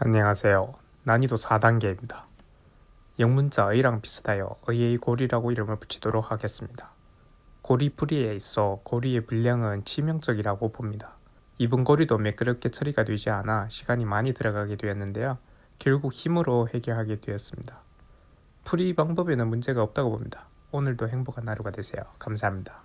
안녕하세요. 난이도 4단계입니다. 영문자 의랑 비슷하여 의의 고리라고 이름을 붙이도록 하겠습니다. 고리 풀이에 있어 고리의 분량은 치명적이라고 봅니다. 이번 고리도 매끄럽게 처리가 되지 않아 시간이 많이 들어가게 되었는데요. 결국 힘으로 해결하게 되었습니다. 풀이 방법에는 문제가 없다고 봅니다. 오늘도 행복한 하루가 되세요. 감사합니다.